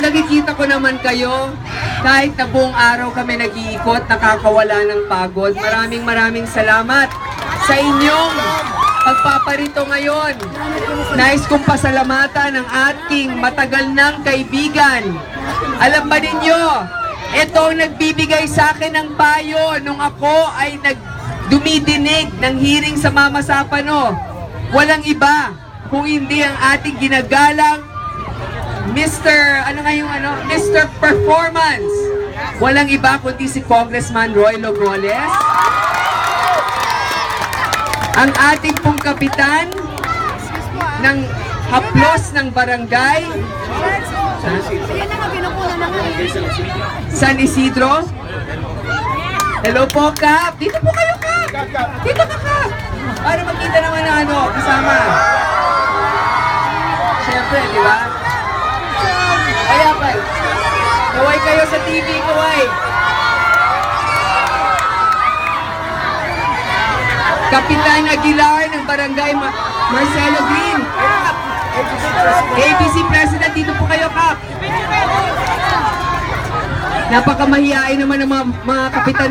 nakikita ko naman kayo, kahit na buong araw kami nag-iikot, nakakawala ng pagod. Maraming maraming salamat sa inyong pagpaparito ngayon. Nais kong pasalamatan ng ating matagal ng kaibigan. Alam ba ninyo, ito ang nagbibigay sa akin ng payo nung ako ay nag dumidinig ng hearing sa Mama Sapano. Walang iba kung hindi ang ating ginagalang Mr. ano nga yung ano? Mr. Performance. Walang iba kundi si Congressman Roy Logoles. Ang ating pong kapitan ng haplos ng barangay. San Isidro. Hello po, Kap. Dito po kayo, Kap. Dito ka, Kap. Para makita naman na ano, kasama. Siyempre, di ba? Kaya pa. Kaway kayo sa TV, kaway. Kapitan Aguilar ng Barangay Ma- Marcelo Green. ABC President, dito po kayo, Kap. Napakamahiyain naman ng mga, mga kapitan